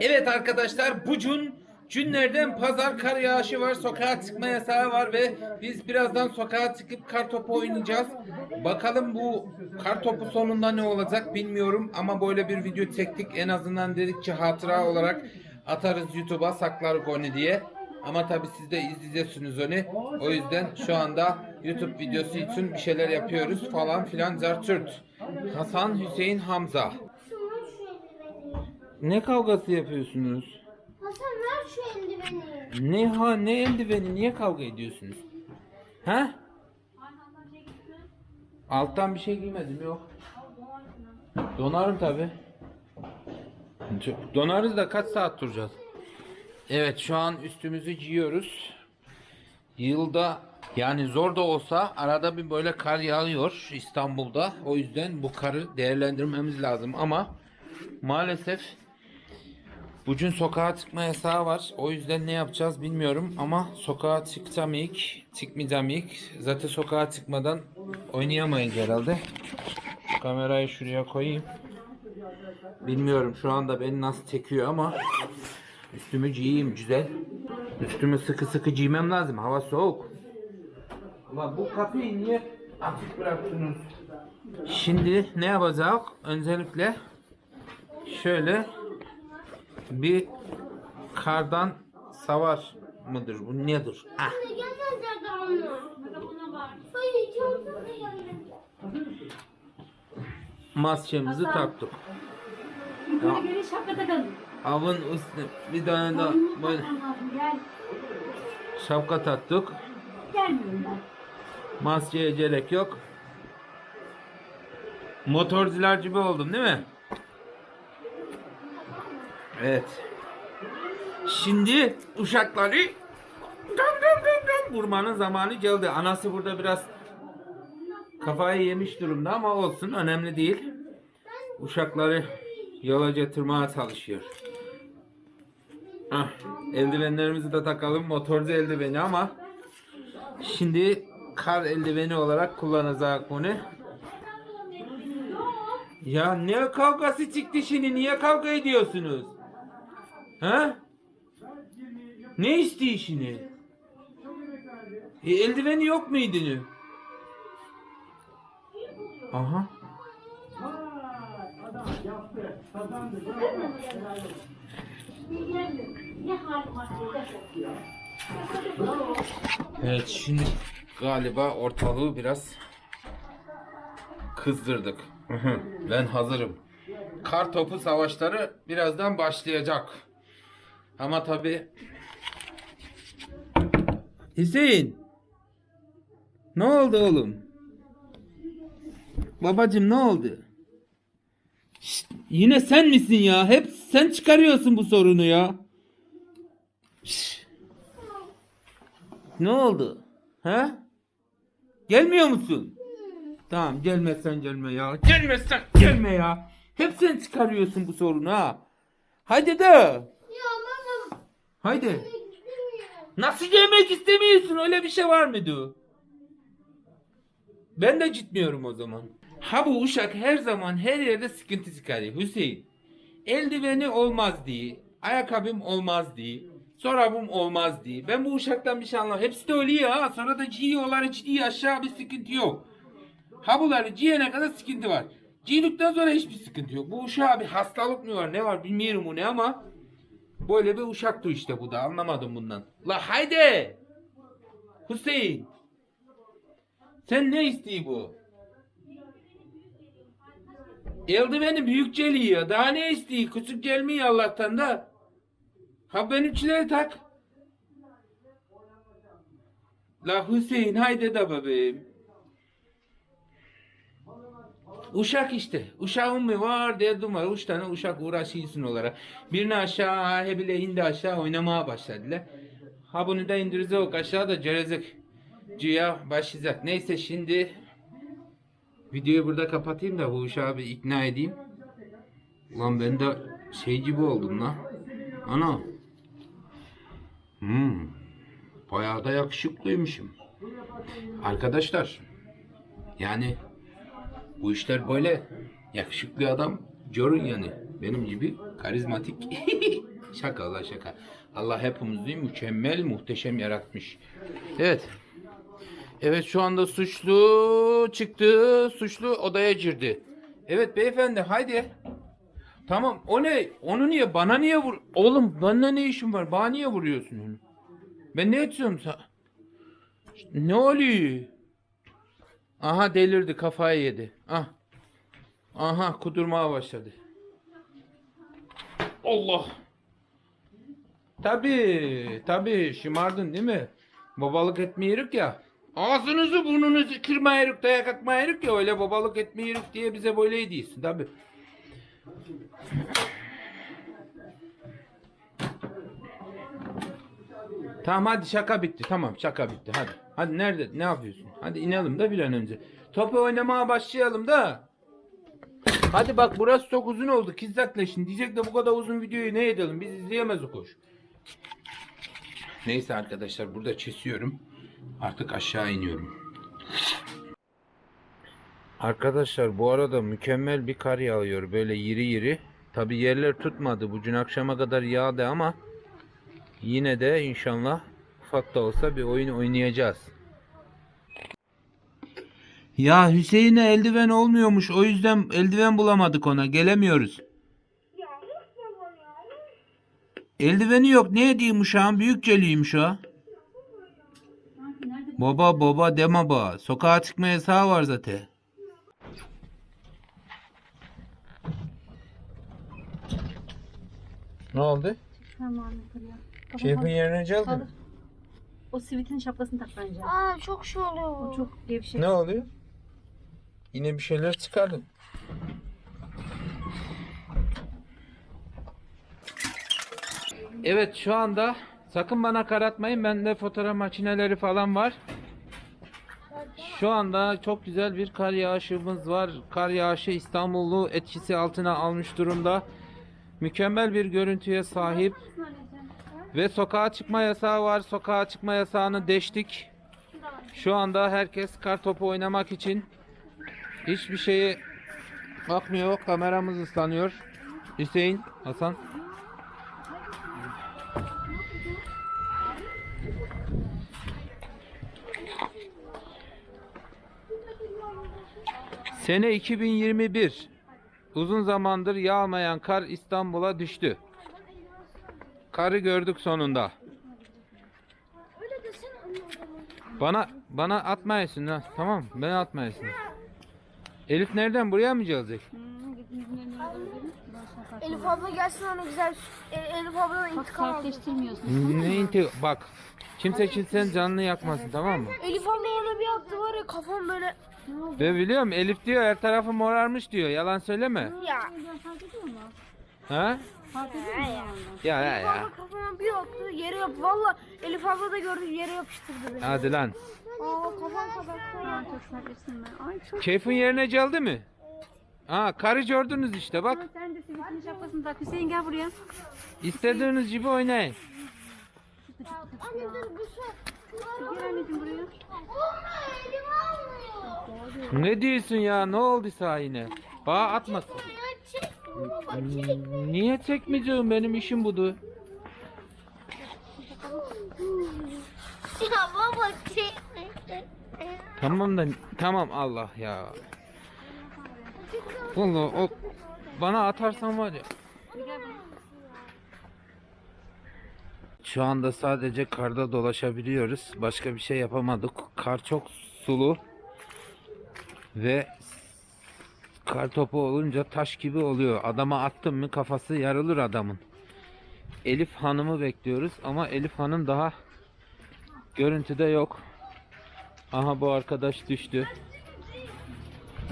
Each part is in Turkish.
Evet arkadaşlar bugün günlerden pazar kar yağışı var, sokağa çıkma yasağı var ve biz birazdan sokağa çıkıp kar topu oynayacağız. Bakalım bu kar topu sonunda ne olacak bilmiyorum ama böyle bir video çektik. En azından dedik ki hatıra olarak atarız YouTube'a saklarız onu diye. Ama tabi siz de izleyeceksiniz onu. O yüzden şu anda YouTube videosu için bir şeyler yapıyoruz falan filan zartürt. Hasan Hüseyin Hamza. Hasan ver şu eldiveni. Ne kavgası yapıyorsunuz? Hasan ver şu eldiveni. Ne ha ne eldiveni niye kavga ediyorsunuz? Ha? Alttan bir şey giymedim yok. Donarım tabi. Donarız da kaç saat duracağız? Evet şu an üstümüzü giyiyoruz. Yılda yani zor da olsa arada bir böyle kar yağıyor İstanbul'da. O yüzden bu karı değerlendirmemiz lazım ama maalesef Bugün sokağa çıkma yasağı var. O yüzden ne yapacağız bilmiyorum ama sokağa çıkacağım ilk, çıkmayacağım. Zaten sokağa çıkmadan oynayamayız herhalde. Şu kamerayı şuraya koyayım. Bilmiyorum şu anda beni nasıl çekiyor ama üstümü giyeyim güzel. Üstümü sıkı sıkı giymem lazım. Hava soğuk. Ulan bu kapıyı niye açık bıraktınız? Şimdi ne yapacağız? Öncelikle şöyle bir kardan savar mıdır bu nedir? Ah. Daha. Maskemizi taktık. Avın üstüne bir tane de böyle şapka taktık. Maskeye gerek yok. Motorcular gibi oldum değil mi? Evet. Şimdi uşakları gam gam gam gam vurmanın zamanı geldi. Anası burada biraz kafayı yemiş durumda ama olsun önemli değil. Uşakları yola getirmeye çalışıyor. Ah, eldivenlerimizi de takalım. Motorcu eldiveni ama Şimdi kar eldiveni olarak kullanacak bunu. Ya ne kavgası çıktı şimdi? Niye kavga ediyorsunuz? Ha? Ne istiyor şimdi? E, eldiveni yok muydu? Aha. Evet şimdi galiba ortalığı biraz kızdırdık. Ben hazırım. Kar topu savaşları birazdan başlayacak. Ama tabi Hüseyin Ne oldu oğlum? Babacım ne oldu? Şşt, yine sen misin ya? Hep sen çıkarıyorsun bu sorunu ya. Şşt. Ne oldu? He? Gelmiyor musun? Tamam gelmezsen gelme ya. Gelmezsen gelme ya. Hep sen çıkarıyorsun bu sorunu ha. Haydi de. Haydi. Nasıl gelmek istemiyorsun? Öyle bir şey var mıydı? Ben de gitmiyorum o zaman. Ha bu uşak her zaman her yerde sıkıntı çıkarıyor Hüseyin. Eldiveni olmaz diye, ayakkabım olmaz diye, çorabım olmaz diye. Ben bu uşaktan bir şey anlamam. Hepsi de öyle ya. Sonra da giyiyorlar giyiyor aşağı bir sıkıntı yok. Ha bunları giyene kadar sıkıntı var. Giydikten sonra hiçbir sıkıntı yok. Bu uşağa bir hastalık mı var ne var bilmiyorum bu ne ama Böyle bir uşaktı işte bu da anlamadım bundan. La haydi. Hüseyin. Sen ne istiyor bu? Eldiveni büyük geliyor. Daha ne istiyor? Küçük gelmiyor Allah'tan da. Ha benimkileri tak. La Hüseyin haydi de bebeğim. Uşak işte. Uşağım mı var derdim var. Üç tane uşak uğraşıyorsun olarak. Birini aşağı ha bile indi aşağı oynamaya başladılar. Ha bunu da indirecek aşağıda görecek. Güya başlayacak. Neyse şimdi videoyu burada kapatayım da bu uşağı bir ikna edeyim. Ulan ben de şey gibi oldum lan. Ana. Hmm. Bayağı da yakışıklıymışım. Arkadaşlar. Yani bu işler böyle. Yakışıklı adam Jorun yani benim gibi karizmatik. şaka Allah şaka. Allah hepimizi mükemmel, muhteşem yaratmış. Evet. Evet şu anda suçlu çıktı. Suçlu odaya girdi. Evet beyefendi haydi. Tamam o ne? Onu niye? Bana niye vur? Oğlum bana ne işin var? Bana niye vuruyorsun onu? Ben ne etiyorum sana? Ne oluyor? Aha delirdi kafayı yedi. Ah. Aha kudurmaya başladı. Allah. Tabi tabi şımardın değil mi? Babalık etmeyirik ya. Ağzınızı burnunuzu kırmayırık dayak atmayırık ya öyle babalık etmeyirik diye bize böyle değilsin tabi. Tamam hadi şaka bitti. Tamam şaka bitti. Hadi. Hadi nerede? Ne yapıyorsun? Hadi inelim de bir an önce. Topu oynamaya başlayalım da. Hadi bak burası çok uzun oldu. Kizakleşin. Diyecek de bu kadar uzun videoyu ne edelim? Biz izleyemez o koş. Neyse arkadaşlar burada kesiyorum. Artık aşağı iniyorum. Arkadaşlar bu arada mükemmel bir kar yağıyor. Böyle yiri yiri. Tabi yerler tutmadı. Bugün akşama kadar yağdı ama Yine de inşallah ufak da olsa bir oyun oynayacağız. Ya Hüseyin'e eldiven olmuyormuş. O yüzden eldiven bulamadık ona. Gelemiyoruz. Eldiveni yok. Ne edeyim uşağım? Büyük celiymiş o. Baba baba deme baba. Sokağa çıkma yasağı var zaten. Ne oldu? Parmağını kırıyor. Baba, Keyfin bak, yerine geldi mi? O sivitin şapkasını tak bence. Aa çok şey oluyor O bu. çok gevşek. Ne oluyor? Yine bir şeyler çıkardın. Evet şu anda sakın bana karatmayın. Bende fotoğraf makineleri falan var. Şu anda çok güzel bir kar yağışımız var. Kar yağışı İstanbul'u etkisi altına almış durumda. Mükemmel bir görüntüye sahip. Ve sokağa çıkma yasağı var. Sokağa çıkma yasağını deştik. Şu anda herkes kar topu oynamak için hiçbir şeye bakmıyor. Kameramız ıslanıyor. Hüseyin, Hasan. Sene 2021. Uzun zamandır yağmayan kar İstanbul'a düştü. Karı gördük sonunda. Bana bana atmayasın ha. Tamam ben atmayasın. Elif nereden buraya mı gelecek? Elif abla gelsin ona güzel. E, Elif abladan Bak intikam aldı. sertleştirmiyorsun. Ne inti bak. Kimse kimsenin canını yakmasın tamam mı? Elif abla ona bir attı var ya kafam böyle. Ben biliyorum Elif diyor her tarafı morarmış diyor. Yalan söyleme. Ya. Fark ediyor mu? Ha? Ya ya Elif ya. abla kafama bir attı yere yap. Valla Elif abla da gördü yere yapıştırdı beni. Hadi lan. Aa kafam kadar. Ben çok sertleştirme. Ay çok. Keyfin yerine geldi mi? Ha karı gördünüz işte bak. Sen de sivitin şapkasını tak. Hüseyin gel buraya. İstediğiniz gibi oynayın. Anne dur bu su. Gel anneciğim buraya. Olma elim almıyor. Ne diyorsun ya? Ne oldu sana yine? Bana atmasın. Ya çekme. Niye çekmeyeceğim? Benim işim budur. Ya baba çekme. Tamam da tamam Allah ya. Vallahi o bana atarsan var ya. Şu anda sadece karda dolaşabiliyoruz. Başka bir şey yapamadık. Kar çok sulu ve kar topu olunca taş gibi oluyor. Adama attım mı kafası yarılır adamın. Elif Hanım'ı bekliyoruz ama Elif Hanım daha görüntüde yok. Aha bu arkadaş düştü.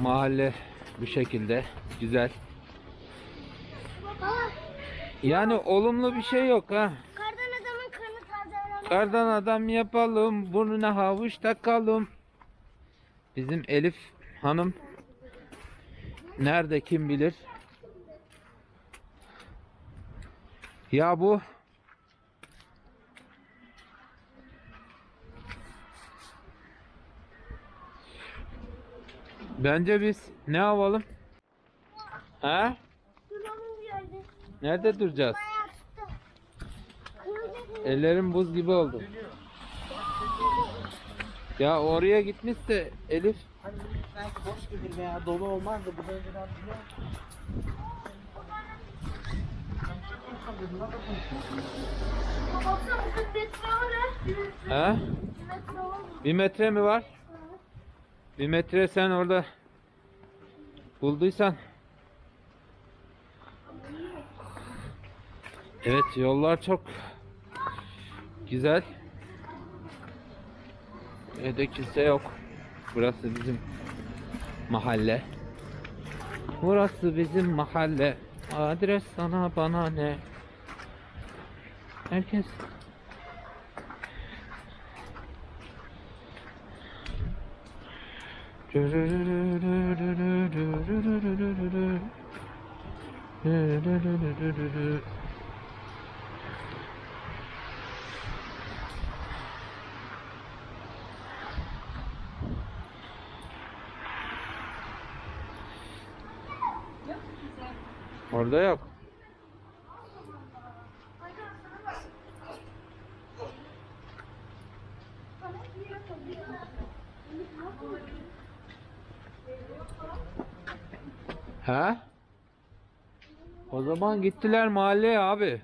Mahalle bu şekilde. Güzel. Yani olumlu bir şey yok ha. Kardan adamın kanı taze. Kardan adam yapalım, burnuna havuç takalım. Bizim Elif Hanım nerede kim bilir? Ya bu Bence biz ne yapalım? Ha? Nerede duracağız? Ellerim buz gibi oldu. Ya oraya gitmişse Elif Hani belki boş gelir veya dolu olmaz da bu önceden biliyor? Baksana bizim metre var ha. ha? Metre var? Bir metre mi var? Bir metre sen orada bulduysan. Evet yollar çok güzel. Evde kimse yok. Burası bizim mahalle. Burası bizim mahalle. Adres sana bana ne? Herkes Orada yok. Ha? O zaman gittiler mahalleye abi.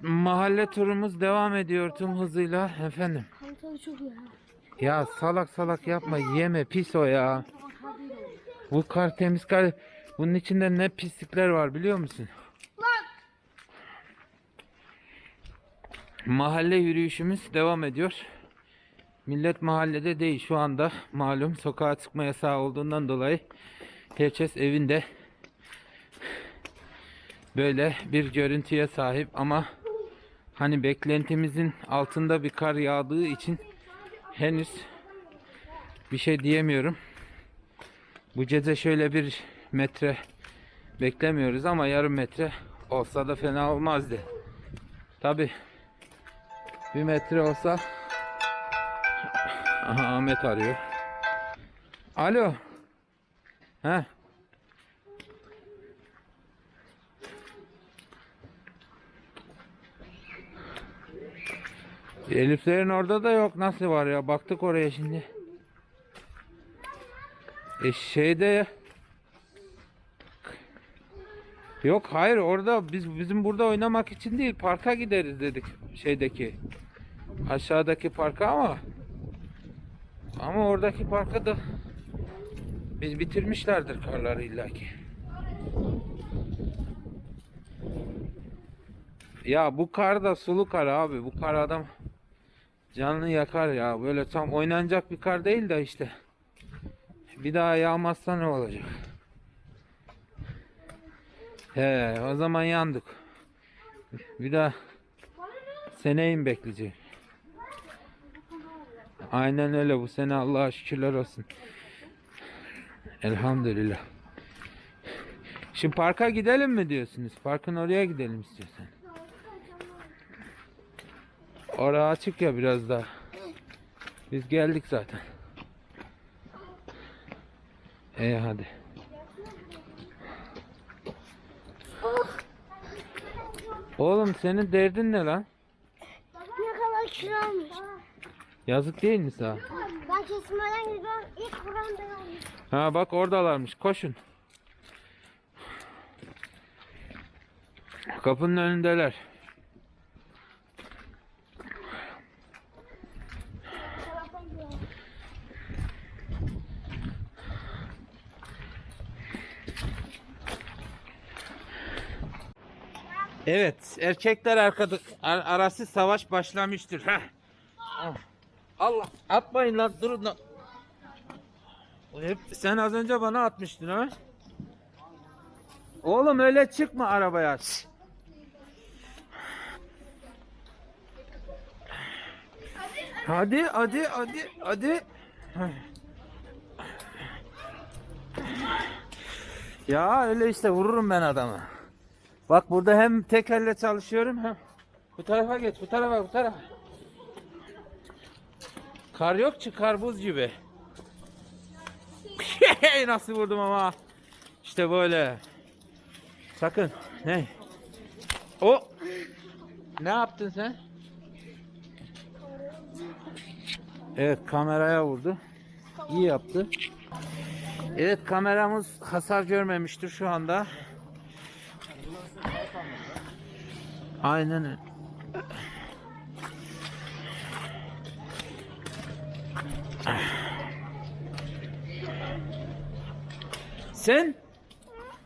Mahalle turumuz devam ediyor tüm hızıyla efendim. Kanka çok iyi. Ya salak salak yapma yeme pis o ya. Bu kar temiz kar. Bunun içinde ne pislikler var biliyor musun? Mahalle yürüyüşümüz devam ediyor. Millet mahallede değil şu anda. Malum sokağa çıkma yasağı olduğundan dolayı herkes evinde. Böyle bir görüntüye sahip ama hani beklentimizin altında bir kar yağdığı için henüz bir şey diyemiyorum. Bu gece şöyle bir metre beklemiyoruz ama yarım metre olsa da fena olmazdı. Tabi bir metre olsa Aha Ahmet arıyor. Alo. He. Eliflerin orada da yok. Nasıl var ya? Baktık oraya şimdi. E şeyde Yok hayır orada biz bizim burada oynamak için değil parka gideriz dedik şeydeki aşağıdaki parka ama ama oradaki parka da biz bitirmişlerdir karları illaki. Ya bu kar da sulu kar abi. Bu kar adam canını yakar ya. Böyle tam oynanacak bir kar değil de işte. Bir daha yağmazsa ne olacak? He, o zaman yandık. Bir daha seneyi mi bekleyecek? Aynen öyle bu sene Allah'a şükürler olsun. Elhamdülillah. Şimdi parka gidelim mi diyorsunuz? Parkın oraya gidelim istiyorsan. Orası açık ya biraz daha. Biz geldik zaten. İyi hadi. Oğlum senin derdin ne lan? Ne kadar kiralmış. Yazık değil mi sana? Ben kesmeden gidiyorum. İlk buram ben almış. Ha bak oradalarmış. Koşun. Kapının önündeler. Evet, erkekler arkada, ar- arası savaş başlamıştır. Heh. Ah. Allah, atmayın lan, durun lan. Hep sen az önce bana atmıştın ha? Oğlum öyle çıkma arabaya. Hadi hadi hadi hadi. Ya öyle işte vururum ben adamı. Bak burada hem tek elle çalışıyorum hem bu tarafa geç bu tarafa bu tarafa. Kar yok ki kar buz gibi. Nasıl vurdum ama. İşte böyle. Sakın. Ne? O. Ne yaptın sen? Evet kameraya vurdu. İyi yaptı. Evet kameramız hasar görmemiştir şu anda. Aynen öyle. Sen?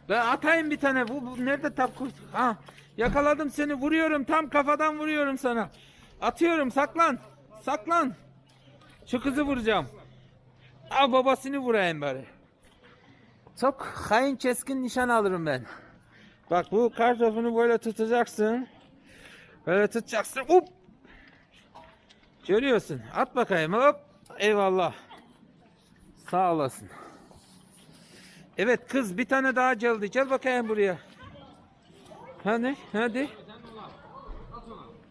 Ben atayım bir tane. Bu, bu nerede tap? Ha, yakaladım seni. Vuruyorum. Tam kafadan vuruyorum sana. Atıyorum. Saklan. Saklan. Şu kızı vuracağım. Aa babasını vurayım bari. Çok hain keskin nişan alırım ben. Bak bu kartofunu böyle tutacaksın. Böyle tutacaksın. Hop. Görüyorsun. At bakayım hop. Eyvallah. Sağ olasın. Evet kız bir tane daha geldi. Gel bakayım buraya. Hani hadi.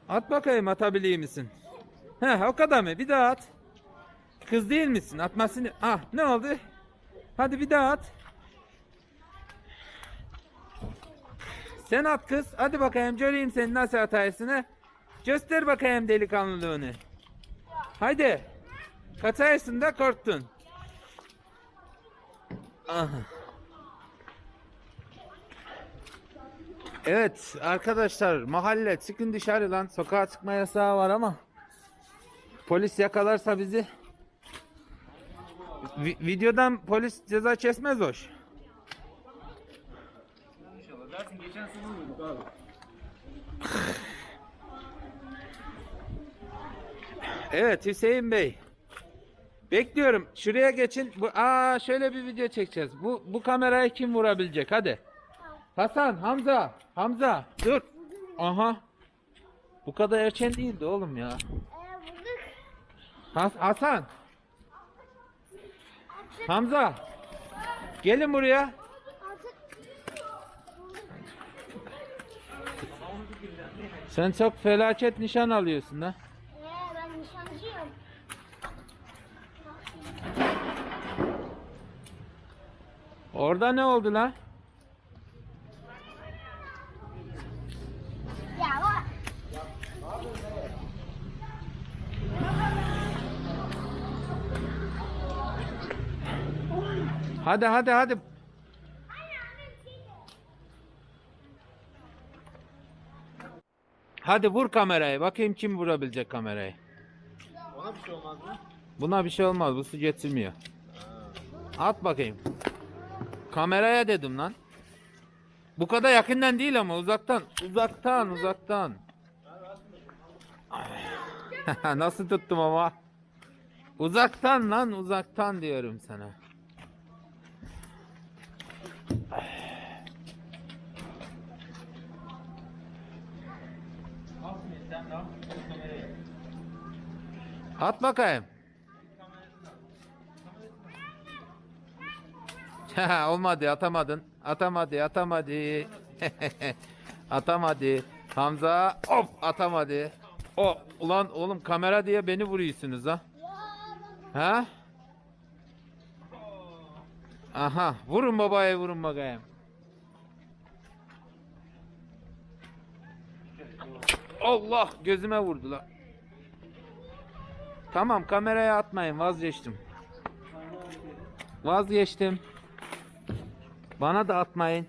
At bakayım atabiliyor misin? He o kadar mı? Bir daha at. Kız değil misin? Atmasını. Ah ne oldu? Hadi bir daha at. Sen at kız. Hadi bakayım göreyim senin nasıl atarsın Göster bakayım delikanlılığını. Haydi. Kaçarsın da korktun. Aha. Evet arkadaşlar mahalle çıkın dışarı lan sokağa çıkma yasağı var ama polis yakalarsa bizi Vi- videodan polis ceza kesmez hoş. Evet Hüseyin Bey. Bekliyorum. Şuraya geçin. Bu aa şöyle bir video çekeceğiz. Bu bu kamerayı kim vurabilecek? Hadi. Hasan, Hamza, Hamza dur. Aha. Bu kadar erken değildi oğlum ya. Vurduk. Has- Hasan. Hamza. Gelin buraya. Sen çok felaket nişan alıyorsun ha. ee, ben nişancıyım. Orada ne oldu lan? Ya. Hadi hadi hadi. Hadi vur kamerayı. Bakayım kim vurabilecek kamerayı. Ona bir şey olmaz mı? Buna bir şey olmaz. Bu su getirmiyor. At bakayım. Kameraya dedim lan. Bu kadar yakından değil ama uzaktan. Uzaktan uzaktan. Nasıl tuttum ama? Uzaktan lan uzaktan diyorum sana. At bakayım. Olmadı atamadın. Atamadı atamadı. atamadı. Hamza hop atamadı. O ulan oğlum kamera diye beni vuruyorsunuz ha. Ha? Aha vurun babaya vurun bakayım. Allah gözüme vurdu lan. Tamam kameraya atmayın vazgeçtim. Vazgeçtim. Bana da atmayın.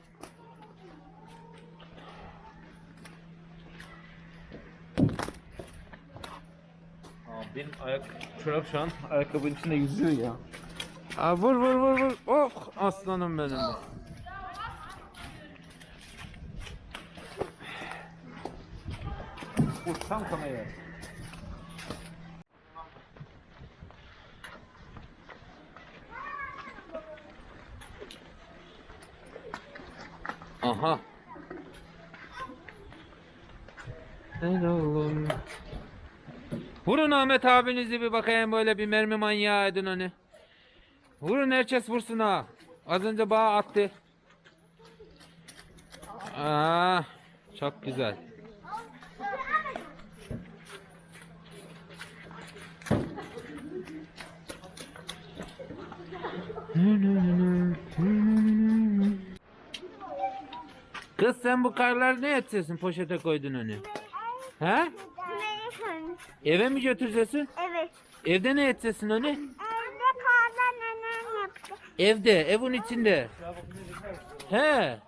Aa, benim ayak çorap şu an ayakkabının içinde yüzüyor ya. Aa, vur vur vur vur. Oh aslanım benim. be. Vur tam kameraya. Aha. Sen oğlum. Vurun Ahmet abinizi bir bakayım böyle bir mermi manyağı edin onu. Vurun herkes vursun ha. Az önce bağ attı. Aa, çok güzel. Nü nü nü nü. Kız sen bu karlar ne edeceksin poşete koydun onu? He? Eve mi götüreceksin? Evet. Evde ne edeceksin onu? Evde kardan nenem yaptı. Evde, evin içinde. He.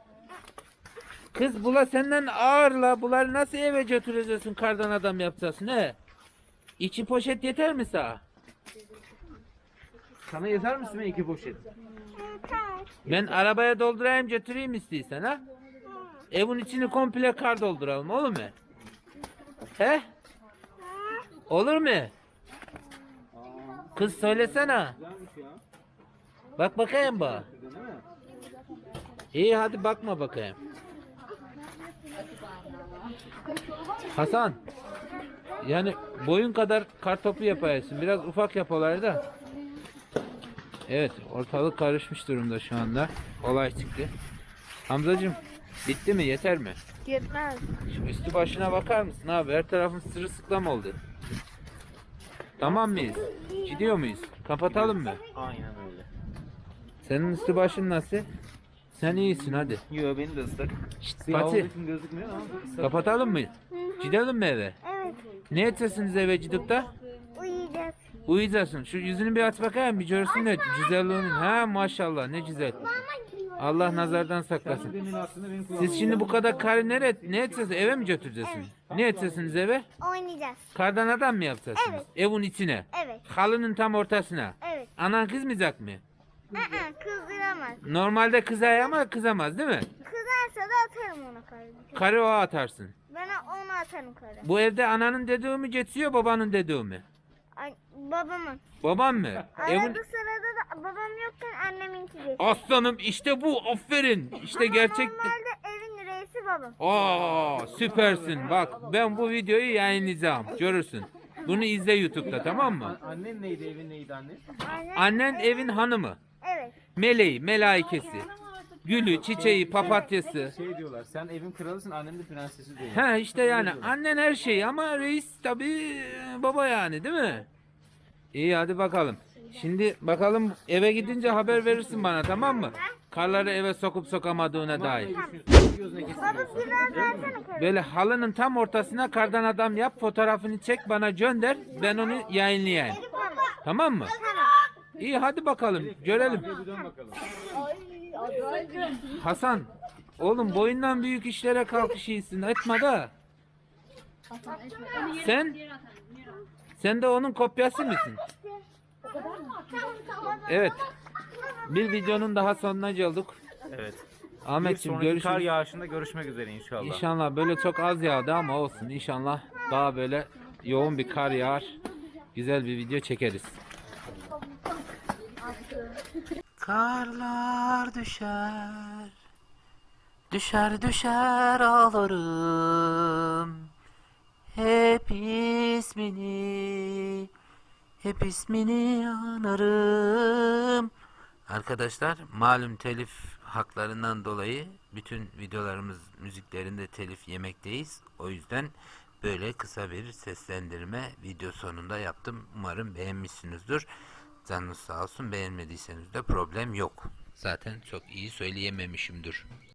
Kız bula senden ağır la. Bunları nasıl eve götüreceksin kardan adam yapacaksın he? İçi poşet yeter mi sana? Sana yeter mi iki poşet? Yeter. Ben arabaya doldurayım götüreyim istiyorsan ha? Evin içini komple kar dolduralım olur mu? He? Olur mu? Kız söylesene. Bak bakayım bak. İyi hadi bakma bakayım. Hasan. Yani boyun kadar kartopu yaparsın. Biraz ufak yap olayı da. Evet ortalık karışmış durumda şu anda. Olay çıktı. Hamzacığım bitti mi yeter mi? Yetmez. Şu üstü başına bakar mısın abi? Her tarafın sırılsıklam oldu. Tamam mıyız? Gidiyor muyuz? Kapatalım mı? Aynen öyle. Senin üstü başın nasıl? Sen iyisin hadi. Yo beni de ıslak. Şşt, Siyah Fatih. olduğu için gözükmüyor ama ıslak. Kapatalım mı? Gidelim mi eve? Evet. Ne edeceksiniz eve cidukta? Uyuyacağız. Uyuyacaksın. Şu yüzünü bir aç bakayım bir görsün de güzelliğini. Ha maşallah ne güzel. Allah nazardan saklasın. Demin aslında benim kulağım. Siz şimdi bu kadar karı nere, ne edeceksiniz? Eve mi götüreceksiniz? Ne edeceksiniz eve? Oynayacağız. Kardan adam mı yapacaksınız? Evet. Evin içine. Evet. Halının tam ortasına. Evet. Anan kızmayacak mı? Aa, kızdıramaz. Normalde kızar ama kızamaz değil mi? Kızarsa da atarım ona karı. Karı o atarsın. Ben onu atarım karı. Bu evde ananın dediği mi geçiyor babanın dediği mi? Ay, babamın. Baban mı? Arada Evin... sırada da babam yokken anneminki geçiyor. Aslanım işte bu aferin. İşte gerçek. Normalde evin reisi babam. Aa süpersin. Bak ben bu videoyu yayınlayacağım. Görürsün. Bunu izle YouTube'da tamam mı? Annen neydi evin neydi anne? Anne, Annen evin hanımı. evet. Meleği, melaikesi. Gülü, çiçeği, papatyası. Şey diyorlar sen evin kralısın annem de prensesi diyor. Ha işte yani annen her şey ama reis tabii baba yani değil mi? İyi hadi bakalım. Şimdi bakalım eve gidince haber verirsin bana tamam mı? Karları eve sokup sokamadığına dair. Gözüne kesin. Baba biraz versene karı. Böyle halının tam ortasına kardan adam yap fotoğrafını çek bana gönder ben onu yayınlayayım. Tamam. Tamam mı? Tamam. İyi hadi bakalım görelim. Bir dön bakalım. Hasan oğlum boyundan büyük işlere kalkış iyisin etme da. Sen sen de onun kopyası mısın? Evet. Bir videonun daha sonuna geldik. Evet. Ahmetciğim sonraki kar görüşürüz. yağışında görüşmek üzere inşallah. İnşallah böyle çok az yağdı ama olsun. İnşallah daha böyle yoğun bir kar yağar. Güzel bir video çekeriz. Karlar düşer. Düşer düşer ağlarım. Hep ismini, hep ismini anarım. Arkadaşlar malum telif haklarından dolayı bütün videolarımız müziklerinde telif yemekteyiz. O yüzden böyle kısa bir seslendirme video sonunda yaptım. Umarım beğenmişsinizdir. Canınız sağ olsun. Beğenmediyseniz de problem yok. Zaten çok iyi söyleyememişimdir.